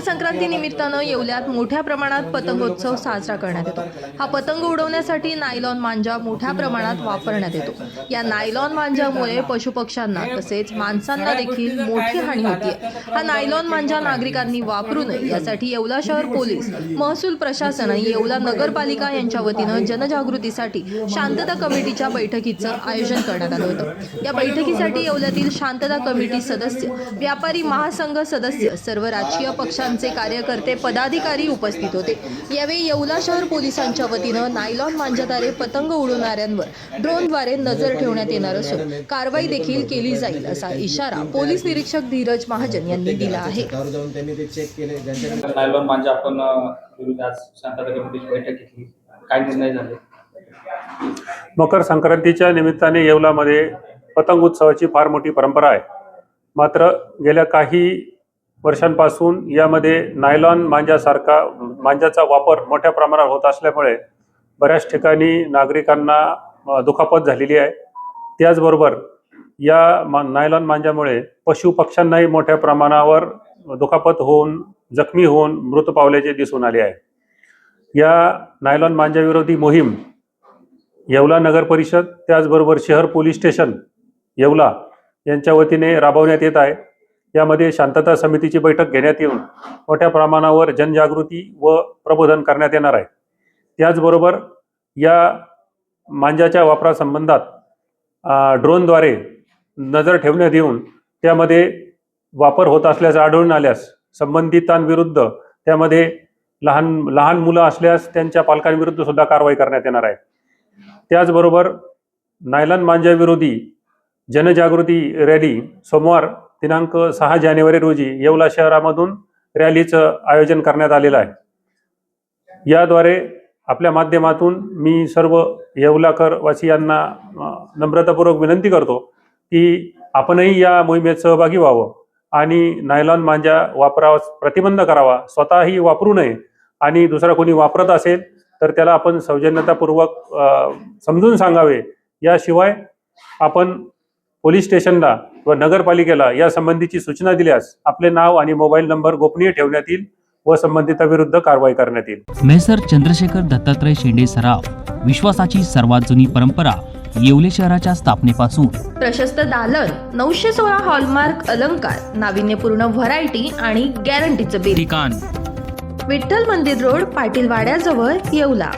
संक्रांती निमित्तानं येवल्यात मोठ्या प्रमाणात पतंगोत्सव साजरा करण्यात येतो. हा पतंग उडवण्यासाठी नायलॉन मांजा मोठ्या प्रमाणात वापरण्यात येतो. या नायलॉन मांजामुळे पशुपक्ष्यांना तसेच माणसांना देखील मोठी हानी होतीये. हा नायलॉन मांजा नागरिकांनी वापरू नये यासाठी येवला शहर पोलीस महसूल प्रशासन आणि येवला नगरपालिका यांच्या वतीनं जनजागृतीसाठी शांतता कमिटीच्या बैठकीचं आयोजन करण्यात आलं होतं. या बैठकीसाठी येवल्यातील शांतता कमिटी सदस्य व्यापारी महासंघ सदस्य सर्व राजकीय पक्षांचे कार्यकर्ते पदाधिकारी उपस्थित होते. यावेळी येवला शहर पोलिसांच्या वतीनं नायलॉन मांजाद्वारे पतंग उडवणाऱ्यांवर ड्रोनद्वारे नजर ठेवण्यात येणार असून कारवाई देखील केली जाईल असा इशारा पोलीस निरीक्षक धीरज महाजन यांनी दिला आहे. दारू जाऊन त्यांनी ते चेक केले ज्यांच्या नायलॉन मांजा आपण अ, विरुद्ध आज शांतता कमिटीची बैठक घेतली. काय निर्णय झाले? मकर संक्रांतीच्या निमित्ताने येवलामध्ये पतंग उत्सवाची फार मोठी परंपरा आहे. मात्र गेल्या काही वर्षांपासून यामध्ये नायलॉन मांजासारखा मांजाचा वापर मोठ्या प्रमाणात होत असल्यामुळे बऱ्याच ठिकाणी नागरिकांना दुखापत झालेली आहे. त्याचबरोबर या मा नायलॉन मांजामुळे पशुपक्ष्यांनाही मोठ्या प्रमाणावर दुखापत होऊन जखमी होऊन मृत पावल्याचे दिसून आले आहे. या नायलॉन मांजाविरोधी मोहीम येवला नगर परिषद त्याचबरोबर शहर पोलीस स्टेशन येवला यांच्या वतीने राबवण्यात येत आहे. यामध्ये शांतता समितीची बैठक घेण्यात येऊन मोठ्या प्रमाणावर जनजागृती व प्रबोधन करण्यात येणार आहे. त्याचबरोबर या मांजाच्या वापरासंबंधात ड्रोनद्वारे नजर ठेवण्यात येऊन त्यामध्ये वापर होत असल्याचं आढळून आल्यास संबंधितांविरुद्ध त्यामध्ये लहान लहान मुलं असल्यास त्यांच्या पालकांविरुद्ध सुद्धा कारवाई करण्यात येणार आहे. त्याचबरोबर नायलॉन मांजाविरोधी जनजागृती रॅली सोमवार दिनांक सहा जानेवारी रोजी येवला शहरामधून रॅलीचं आयोजन करण्यात आलेलं आहे. याद्वारे आपल्या माध्यमातून मी सर्व येवलाकर वासियांना नम्रतापूर्वक विनंती करतो की आपणही या मोहिमेत सहभागी व्हावं आणि नायलॉन मांजा वापरास प्रतिबंध करावा स्वतःही वापरू नये आणि दुसरा कोणी वापरत असेल तर त्याला आपण सौजन्यतापूर्वक समजून सांगावे. याशिवाय आपण पोलीस स्टेशनला व नगरपालिकेला या संबंधीची सूचना दिल्यास आपले नाव आणि मोबाईल नंबर गोपनीय ठेवण्यात येईल व संबंधिताविरुद्ध कारवाई करण्यात येईल. मेसर चंद्रशेखर दत्तात्रय शेंडे सराफ विश्वासाची सर्वात जुनी परंपरा येवले शहराच्या स्थापनेपासून. प्रशस्त दालन नऊशे सोळा हॉलमार्क अलंकार नाविन्यपूर्ण व्हरायटी आणि गॅरंटीचं बिल. ठिकाण. विठ्ठल मंदिर रोड पाटील वाड्याजवळ येवला.